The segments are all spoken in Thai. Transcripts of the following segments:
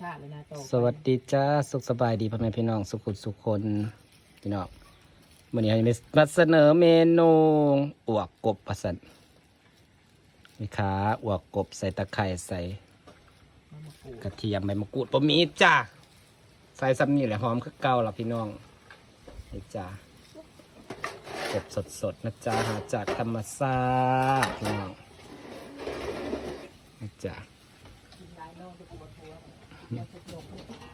ชาติเลยนะโตสวัสดีจ้าสุขสบายดีพ่อแม่พี่น้องสุขุมสุขคนพี่น้องวันนี้เราจะมาเสนอเมนูอวกกบประสันมีขาอวกกบใส่ตะไคร้ใส่กระเทียมใบมะกรูดปมีจ้าใส่ซ้ำนี่แหละหอมคือเก่าล่ะพี่น้องนี่จ้ากบสดๆนะจ้าหาจากธรรมชาติพี่น้องนี่จ้า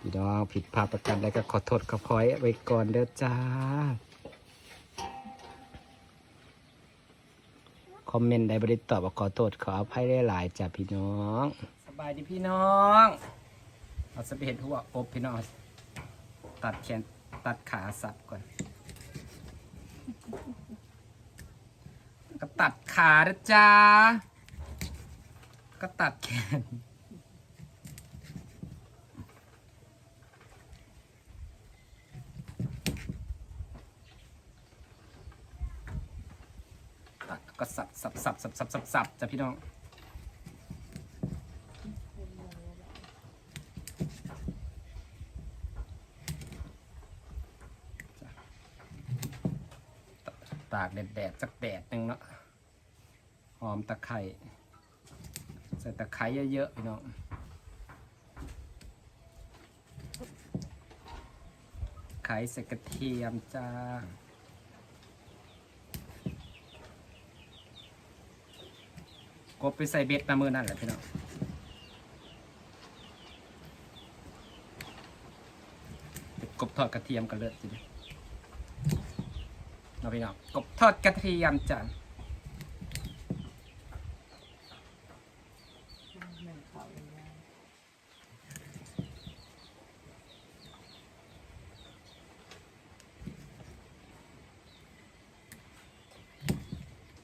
พี่น้องผิดพลาดประกันใดก็ขอโทษขอพอยไว้ก่อนเด้อจ้า คอมเมนต์ได้บริตอบว่าขอโทษขออภัยได้หลายๆจ้าพี่น้อง สบายดีพี่น้องเอาสะเพ็ดหัวอบพี่น้องตัดแขนตัดขาสับก่อน ก็ตัดขาเด้อจ้า ก็ตัดแขน ตัดแล้วก็ สับสับสับสับสับสับจ้ะพี่น้องตากแดดแดดสักแดดหนึ่งเนาะหอมตะไคร้ใส่ตะไคร้เยอะๆพี่น้องไข่ใส่กระเทียมจ้า กบไปใส่เบ็ดมามือนั่นแหละพี่น้องกบทอดกระเทียมกันเลยสิเราพี่น้องกบทอดกระเทียมจ้ะ แม่เขาเลยนะ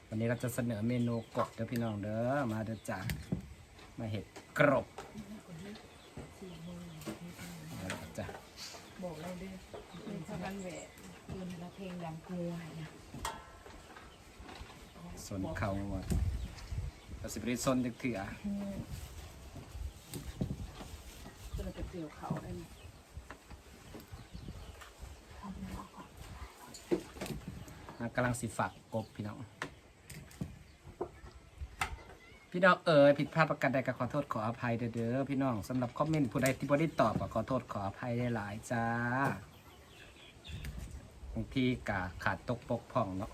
วั นนี้เราจะเสนอเมนูกบเด้อพี่น้องเด้อมาเด้อจ้ะมาเห็ดกรบเอาละจ้ะบอกเราด้วยเป็นชาวบ้านแหวะคืนละเพลงดังกลัวนะส่วนเขาว่าเราสิบริสนจักเถื่อก็เลยจะเกี่ยวเขาได้ไหมอะกำลังสิฝักกบพี่น้อง พี่น้องเอ๋ยผิดพลาดประการใดก็ขอโทษขออภัยเด้อพี่น้องสำหรับคอมเมนต์ผู้ใดที่บ่ได้ตอบก็ขอโทษขออภัยได้หลายๆจ้าบางทีกาขาดตกปกพ่องเนาะ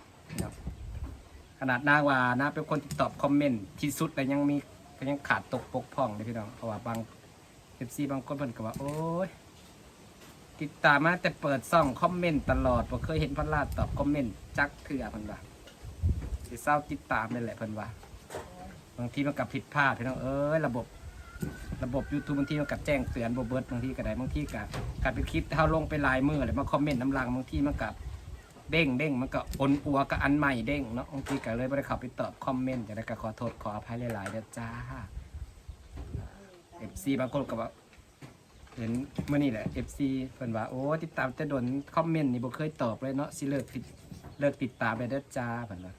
ขนาดนางว่านะเป็นคนที่ตอบคอมเมนต์ที่สุดแต่ยังมีก็ยังขาดตกปกพ่องเลยพี่น้องเพราะว่าบางเอฟซีบางคนเพิ่นก็ว่าโอ้ยติดตามมาแต่เปิดซ่องคอมเมนต์ตลอดบ่เคยเห็นพันลาดตอบคอมเมนต์จักเถื่อเพิ่นว่าสิเศร้าติดตามนี่แหละเพิ่นว่า บางทีมันกับผิดพลาดพี่น้องเอ้ยระบบระบบ YouTube บางทีมันกับแจ้งเตือนบเบิร์ดบางทีก็ได้บางทีกับการไปคลิปเท่าลงไปลายมือเลยมาคอมเมนต์น้ำลังบางทีมันกับเด้งเด้งมันก็อนอัวกับอันใหม่เด้งเนาะบางทีก็เลยไม่ได้เข้าไปตอบคอมเมนต์จะได้ก็ขอโทษขออภัยหลายๆเด้อจ้า FC บางคนก็ว่าเห็นเมื่อนี่แหละ FC เพิ่นว่าโอ้ติดตามแต่โดนคอมเมนต์นี่บ่เคยตอบเลยเนาะสิเลิกติดเลิกติดตามไปเด้อจ้าเพิ่นว่า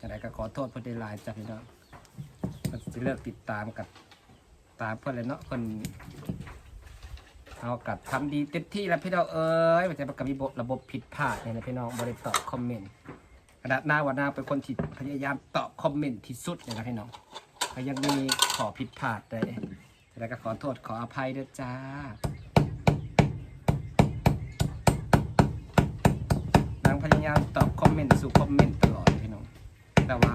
จะได้ก็ขอโทษเพิ่นได้หลายจ้ะพี่น้อง ก็จะเลิกติดตามกับตามเพื่อนเลยเนาะคนเอากับทำดีเต็มที่แล้วพี่น้องเอ้ยมันจะประกับมีระบบผิดพลาดเนี่ยนะพี่น้องบริตอบคอมเมนต์กระดาษหน้าวันหน้าเป็นคนที่พยายามตอบคอมเมนต์ที่สุดเลยนะพี่น้องก็ยังมีขอผิดพลาดเลยแต่ก็ขอโทษขออภัยด้วยจ้านางพยายามตอบคอมเมนต์สู่คอมเมนต์ตลอดพี่น้อง แต่ว่า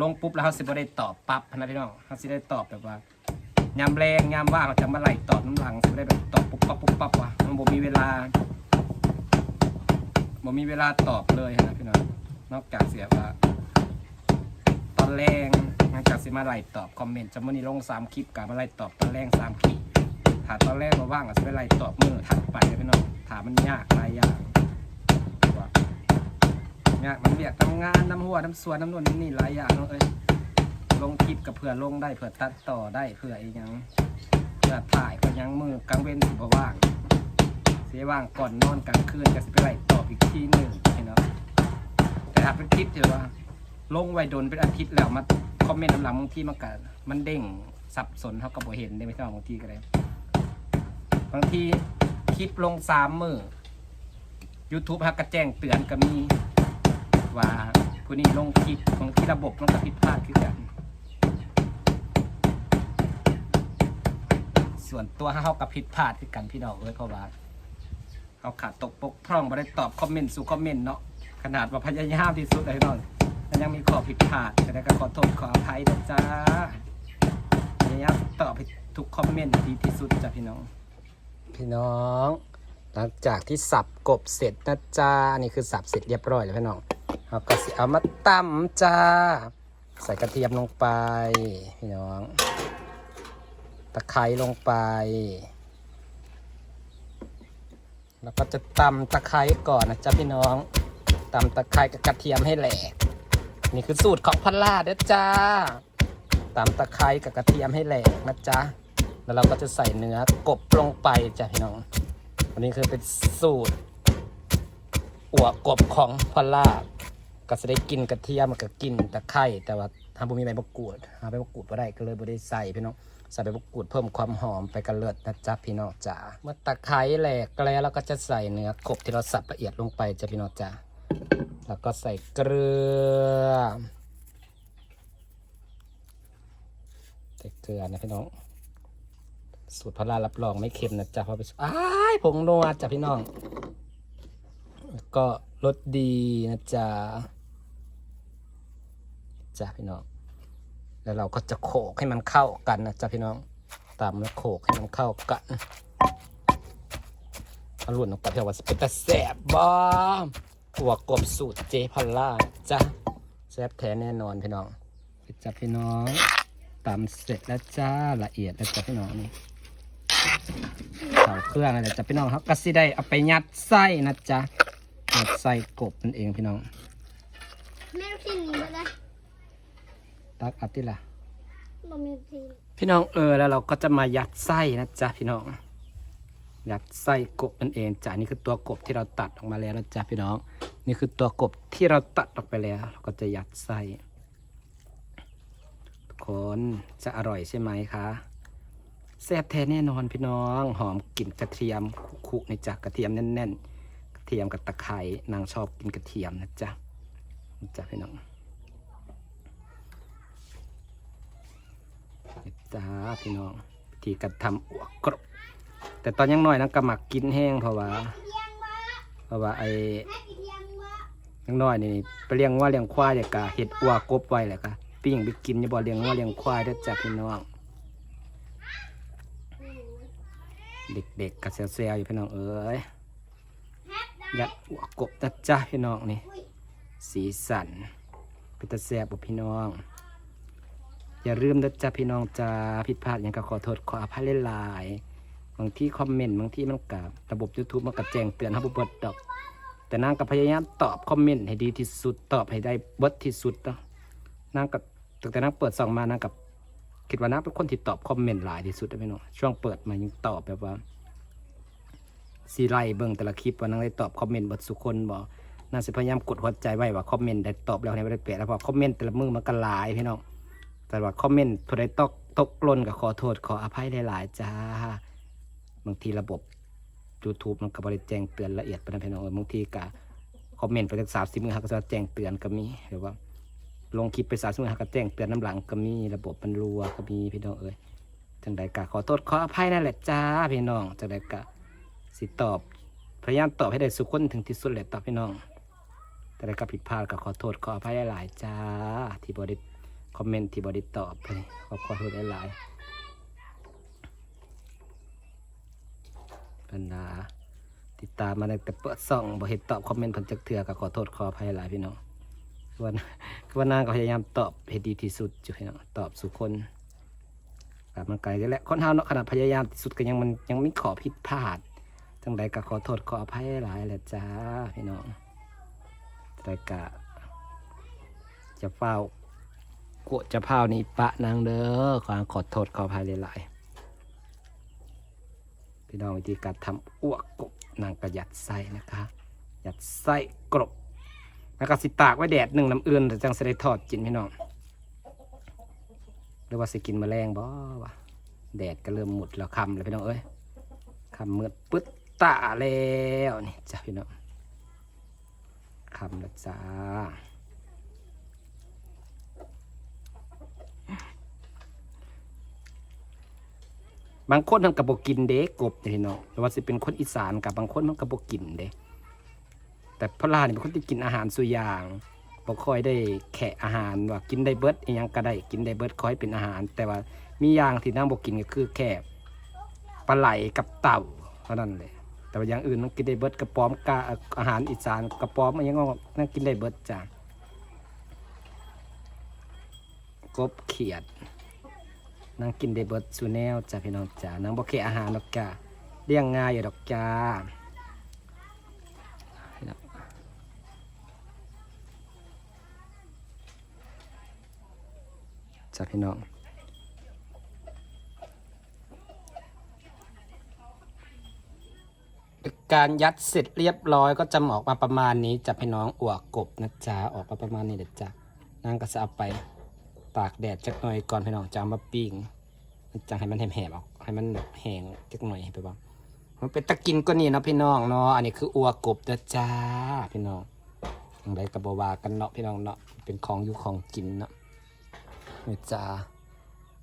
ลงปุ๊บแล้วเขาสิบ่ได้ตอบปั๊บนะพี่น้องเขาสิได้ตอบแบบว่ายามแรงยามว่างเขาจะมาไล่ตอบน้ำหลังสิบ่ได้แบบตอบปุ๊บปั๊บปุ๊บปั๊บว่ะมันบ่มีเวลาบ่มีเวลาตอบเลยนะพี่น้องนอกจากเสียว่าตอนแรงหลังจากสิมาไล่ตอบคอมเมนต์จะมื้อนี้ลงสามคลิปกะมาไล่ตอบตอนแรงสามคลิปถ้าตอนแรกมาว่างก็สิไปไล่ตอบมือถัดไปนะพี่น้องถามมันยากหลายอย่าง เนี่ยมันเบียกทำงานน้ำหัวน้ำสวนน้ำนวลนี่หลายอย่างเนาะเอ้ยลงคลิปกับเผื่อลงได้เผื่อตัดต่อได้เผื่ออีกยังเผื่อถ่ายเผื่อยังมือกลางเว้นสิบว่างเสียว่างก่อนนอนกลางคืนจะสิไปไล่ตอบอีกทีหนึ่งเนาะแต่ถ้าเป็นคลิปที่ว่า ลงไว้โดนเป็นอาทิตย์แล้วมาคอมเมนต์น้ำหลังบางทีมันก็มันเด้งสับสนเขาก็บ่เห็นได้ไหมพี่น้องบางทีก็ได้บางทีคลิปลงสามมือ YouTube ฮักกระแจ้งเตือนก็มี ว่าผู้นี้ลงคลิปบางทีระบบมันก็ผิดพลาดคือกัน ส่วนตัวเขากับผิดพลาดคือกันพี่น้องเอ้ยเพราะว่าเขาขาดตกปกพร่องไม่ได้ตอบคอมเมนต์สู่คอมเมนต์เนาะขนาดว่าพยายามที่สุดเลยพี่น้องมันยังมีข้อผิดพลาดแต่ก็ขอโทษขออภัยนะจ้าพยายามตอบทุกคอมเมนต์ดีที่สุดจ้ะพี่น้อง พี่น้อง หลังจากที่สับกบเสร็จนะจ้าอันนี้คือสับเสร็จเรียบร้อยแล้วพี่น้อง เราก็สิเอามาตำจ้า ใส่กระเทียมลงไปพี่น้อง ตะไคร้ลงไป แล้วก็จะตำตะไคร้ก่อนนะจ๊ะพี่น้องตำตะไคร้กับกระเทียมให้แหลก นี่คือสูตรของพัลล่าเด้อจ้าตำตะไคร้กับกระเทียมให้แหลกนะจ๊ะ แล้วเราก็จะใส่เนื้อกบลงไปจ้ะพี่น้องอันนี้คือเป็นสูตรอัวกบของพอลล่า ก็จะได้กินกระเทียมกับกินตะไคร้แต่ว่าทำบุมีใบมะกรูดหาใบมะกรูดบ่ได้ก็เลยบ่ได้ใส่พี่น้องใส่ใบมะกรูดเพิ่มความหอมไปกันเลิศนะจ๊ะพี่น้องจ๋าเมื่อตะไคร้แหลกแล้วเราก็จะใส่เนื้อกบที่เราสับละเอียดลงไปจ้ะพี่น้องจ๋าแล้วก็ใส่เกลือใส่เกลือนะพี่น้องสูตรพระรารับรองไม่เค็มนะจ๊ะเพราะไปอ้ายผงนัวจ้ะพี่น้อง ก็รสดีนะจ๊ะ จ้ะพี่น้อง แล้วเราก็จะโขกให้มันเข้ากันนะจ๊ะพี่น้องตามแล้วโขกให้มันเข้ากันอาลุ่นออกไปเพื่อว่าเป็นตะแสบบอมหัวกลมสูตรเจพัลล่าจ้ะแซ่บแท้แน่นอนพี่น้องจ้ะพี่น้องตำเสร็จแล้วจ้าละเอียดแล้วจ้ะพี่น้องนี่เข่าเครื่องอะไรจ้ะพี่น้องครับก็สิได้เอาไปยัดไส้นะจ๊ะยัดไส้กบนั่นเองพี่น้องแม่ลูกชิ้นนี้มาได้ ตักเอัติละบ่มีลูกชิ้นพี่น้องเออแล้วเราก็จะมายัดไส้นะจ๊ะพี่น้อง ยัดไส้กบนั่นเองจ้ะนี่คือตัวกบที่เราตัดออกมาแล้วนะจ๊ะพี่น้อง นี่คือตัวกบที่เราตัดออกไปแล้ว เราก็จะยัดไส้ทุกคนจะอร่อยใช่ไหมคะแซ่บแท้แน่นอนพี่น้อง หอมกลิ่นกระเทียมคุๆในจากกระเทียมแน่นๆกระเทียมกับตะไคร้นางชอบกินกระเทียมนะจ๊ะนะจ๊ะพี่น้อง จ้าพี่น้องวิธีการทำอัวกรบแต่ตอนยังน้อยนะก็หมักกินแห้งเพราะว่า เพราะว่าไอ้ยังน้อยนี่ไปเลี้ยงวัวเลี้ยงควายเดี๋ยวก็เห็ดอัวกบไว้แหละก็ปิ้งไปกินอย่าบ่เลี้ยงวัวเลี้ยงควายเด้จ้ะพี่น้อง เด็กๆก็เซลๆอยู่พี่น้องเอ้ยยัดอัวกบนะจ้ะพี่น้องนี่สีสันเป็นตาแซบบ่พี่น้อง อย่าลืมนะจ๊ะพี่น้องจ้าผิดพลาดหยังก็ขอโทษขออภัยหลายๆบางที่คอมเมนต์บางที่มันกับระบบ YouTube มันก็แจ้งเตือนเฮาบ่เบิดดอก แต่นางก็พยายามตอบคอมเมนต์ให้ดีที่สุดตอบให้ได้บดที่สุดเนาะนางกับตั้งแต่นางเปิดส่องมานางกับคิดว่านางเป็นคนที่ตอบคอมเมนต์หลายที่สุดนะพี่น้องช่วงเปิดมายังตอบแบบว่าสีไล่เบิ่งแต่ละคลิปว่านางได้ตอบคอมเมนต์บดสุคนบอกนางสิพยายามกดหัวใจไว้ว่าคอมเมนต์ได้ตอบแล้วในบริเปแล้วพราะคอมเมนต์แต่ละมือมันก็หลายพี่น้อง แต่ว่าคอมเมนต์ผู้ใดตกตกล่นก็ขอโทษขออภัยหลายๆจ้า บางทีระบบ YouTube มันก็บริแจ้งเตือนละเอียดไปนะพี่น้องเออบางทีก็คอมเมนต์ไปจากสามสิบมือเขาก็จะแจ้งเตือนก็มีหรือว่า ลงคลิปไปสามสิบมือเขาก็แจ้งเตือนน้ำหลังก็มีระบบมันรัวก็มีพี่น้องเอ้ยจังใดกะขอโทษขออภัยนั่นแหละจ้าพี่น้องจังใดกะสิตอบพยายามตอบให้ได้สุขคนถึงที่สุดแหละตอบพี่น้อง แต่ใดก็ผิดพลาดก็ขอโทษขออภัยหลายๆจ้าที่บริ คอมเมนต์ที่บริตอบไปขอขอโทษหลายๆปัญหาติดตามมาตั้งแต่เปิดซ่องบ่เห็นตอบคอมเมนต์เพันจักเถื่อก็ขอโทษขออภัยหลายพี่น้องคือวันคือวันนางก็พยายามตอบให้ดีที่สุดอยู่พี่น้องตอบสู่คนกับมันไกลกันแหละคนเฮาเนาะขนาดพยายามที่สุดก็ยังมันยังมีขอผิดพลาดจังใดก็ขอโทษขออภัยหลายแหละจ้าพี่น้องแต่กะจะเฝ้า กวจะเผานี่ปะนางเด้อขอขอโทษขออภัยหลายๆพี่น้องวิธีการทำอ้วกกบนางกระยัดไส้นะคะยัดไส้กรบแล้วก็สิตากไว้แดดหนึ่งน้ำเอื่นแต่จังจะได้ทอดกินพี่น้องหรือว่าสิกินมแมลงบ่วะแดดก็เริ่มหมดแล้วคำแล้วพี่น้องเอ้ยคำเมืดปึ๊ดตาแล้วนี่จ้ะพี่น้องคำแล้วจ้า บางคนทำกับบกินเด้กกบเนี่ยพี่น้องแต่ว่าสิเป็นคนอีสานกับบางคนมันกับบกินเด้แต่พระลาเนี่ยเป็นคนที่กินอาหารสุยางบ่ค่อยได้แขะอาหารว่ากินได้เบิดอีหยังก็ได้กินได้เบิดคอยเป็นอาหาร แต่ว่ามีอย่างที่นางบ่กินก็คือแค่ปลาไหลกับเต่าเท่านั้นเลยแต่ว่าอย่างอื่นมันกินได้เบิดกระป๋อมกาอาหารอีสานกระป๋อมอะไรยังก็นั่งกินได้เบิดจ้ะกบเขียด นางกินได้เบิดสูแนวจ้ะพี่น้องจ้านางบ่แค่อาหารดอกจ้าเลี้ยงง่ายอยู่ดอกจ้าจ้ะพี่น้องการยัดเสร็จเรียบร้อยก็จะออกมาประมาณนี้จ้ะพี่น้องอวกกบนะจ๊ะออกมาประมาณนี้เด็ดจ้ะนางก็จะเอาไป ตากแดดจักหน่อยก่อนพี่น้องจะเอามาปิ้งจะให้มันแห้งๆออกให้มันแบบแห้งจักหน่อยไปบ้างมันเป็นตะกินก็นี่เนาะพี่น้องเนาะอันนี้คืออัวกบนะจ้าพี่น้องอย่างไรกับบวากันเนาะพี่น้องเนาะเป็นของอยู่ของกินเนาะนี่จ้า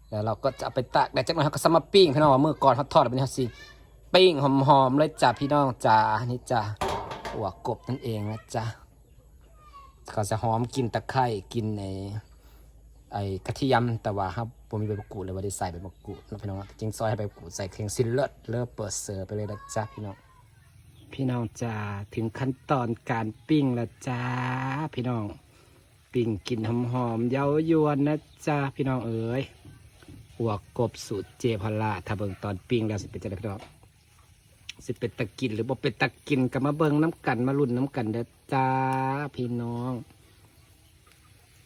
แล้วเราก็จะไปตากแดดจักหน่อยเราก็สมาปิ้งพี่น้องว่ามือก่อนเขาทอดแบบนี้เขาสิปิ้งหอมๆเลยจ้าพี่น้องจ้านี่จ้าอัวกบนั่นเองนะจ้าเขาจะหอมกินตะไคร่กินใน ไอ้กระเทียมแต่ว่าครับผมมีใบมะกรูดเลยว่าได้ใส่ใบมะกรูดนะพี่น้องจริงซอยให้ใบมะกรูดใส่เครื่องซิลเลอร์เลิศเปิดเสือร์ไปเลยนะจ๊ะพี่น้องพี่น้องจ้าถึงขั้นตอนการปิ้งแล้วจ้าพี่น้อง ปิ้งกินหอมหอมเย้ายวนนะจ้าพี่น้องเอ๋ยหัวกบสูตรเจพลาถ้าเบิ่งตอนปิ้งแล้วสิเป็นจะได้พี่น้องสิเป็นตะกินหรือบ่เป็นตะกินก็มาเบิ่งน้ำกันมาลุ่นน้ำกันเด้อจ้าพี่น้อง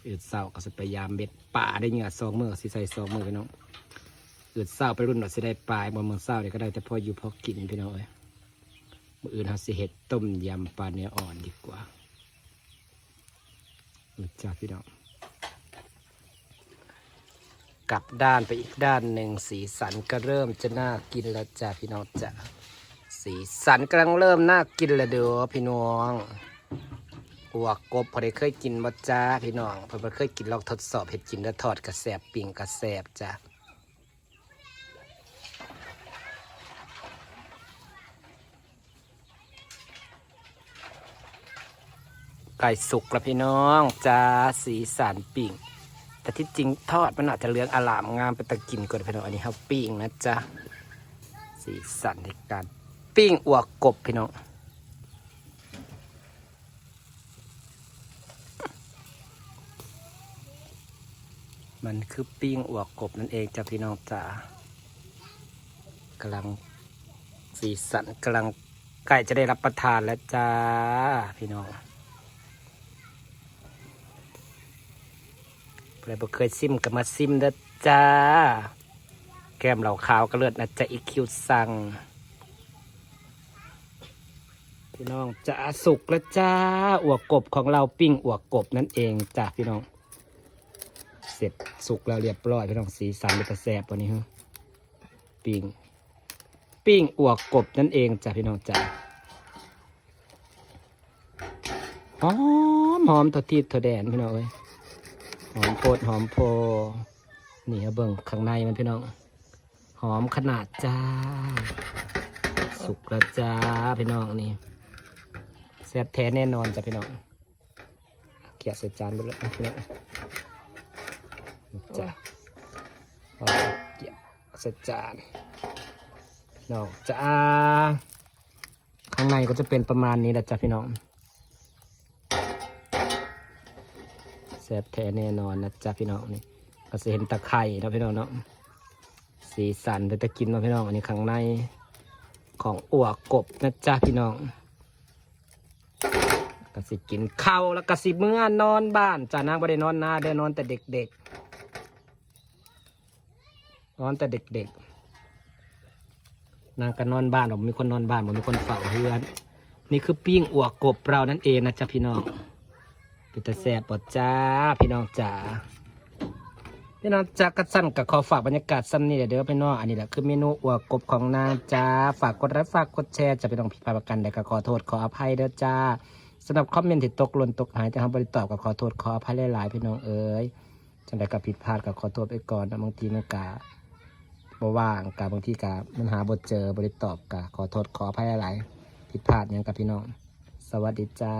อืดเศร้าก็สิพยายามเบ็ดป่าได้เงื่อสองมือสิใส่สองมือพี่น้องอืดเศร้าไปรุ่นหน่อยสิได้ปลายบนเมืองเศร้าเดี๋ยก็ได้แต่พออยู่พอกินพี่น้องเอ้ยมืออื่นเราสิเห็ดต้มยำปลาเนื้ออ่อนดีกว่าอืดจ้าพี่น้องกลับด้านไปอีกด้านหนึ่งสีสันก็เริ่มจะน่ากินแล้วจ้าพี่น้องจ้าสีสันกำลังเริ่มน่ากินแล้วเด้อพี่น้อง หัวกบพอได้เคยกินบ่จ้าพี่น้องเพิ่นบ่เคยกินลองทดสอบเห็ดกินแล้วทอดกระแสบปิ้งกระแสบจ้าไก่สุกแล้วพี่น้องจ้าสีสันปิ้งแต่ที่จริงทอดมันอาจจะเหลืองอลามงามไปตะกินก่อนพี่น้องอันนี้เขาปิ้งนะจ๊ะสีสันในการปิ้งอัวกบพี่น้อง มันคือปิ้งอวกกบนั่นเองจ้ะพี่น้องจ๋ากำลังสีสันกำลังใกล้จะได้รับประทานแล้วจ้าพี่น้องใครบ่เคยซิมก็มาซิมเด้อจ้า แก้มเหล่าขาวก็เลือดนะจ๊ะอีคิวสั่งพี่น้องจะสุกแล้วจ้าอวกกบของเราปิ้งอวกกบนั่นเองจ้าพี่น้อง เสร็จสุกแล้วเรียบร้อยพี่น้องสีสันเป็นตะแสบวันนี้ฮะปิ้งปิ้งอวกกบนั่นเองจ้ะพี่น้องจ้ะหอมหอมตัวทีบตัวแดนพี่น้องเอ้ยหอมโพดหอมโพนี่เอาเบิ่งข้างในมันพี่น้อง หอมขนาดจ้า สุกแล้วจ้าพี่น้องนี่แซ่บแท้แน่นอนจ้ะพี่น้องเกี่ยใส่จานไปเลยนะพี่น้อง จ้ะพอเกี่ยวใส่จานน้องจ้าข้างในก็จะเป็นประมาณนี้แหละจ้ะพี่น้องแซ่บแท้แน่นอนนะจ๊ะพี่น้องนี่ก็จะเห็นตะไคร่นะพี่น้องเนาะสีสันจะกินนาะพี่น้องอันนี้ข้างในของอัวกบนะจ๊ะพี่น้องก็สิกินข้าวแล้วก็สิเมื่อนอนบ้านจ้านางไม่ได้นอนนาเด้นอนแต่เด็กๆ นอนแต่เด็กๆ นางก็นอนบ้านผมมีคนนอนบ้านผมมีคนเฝ้าเฮือน นี่คือปิ้งอวกบเรานั่นเองนะจ๊ะพี่น้องป็นตาแสบปดจ้าพี่น้องจ๋าพี่น้องจากกระสั้นกับขอฝากบรรยากาศซ้ำนี่เด้อพี่น้องอันนี้แหละคือเมนูอวกบของนางจ้าฝากกดไลค์ฝากกดแชร์จะไปต้องผิดพลาดประกันใดก็ขอโทษขออภัยเด้อจ้าสำหรับคอมเมนต์ที่ตกหล่นตกหายจะทำบริตอบก็ขอโทษขออภัยหลายๆพี่น้องเอ๋ยจังใดก็ผิดพลาดก็ขอโทษไปก่อนนะบางทีมันกะ บ่ว่างกับบางทีกับมันหาบทเจอบริตอบกับขอโทษขออภัยหลายผิดพลาดยังกับพี่น้อง สวัสดีจ้า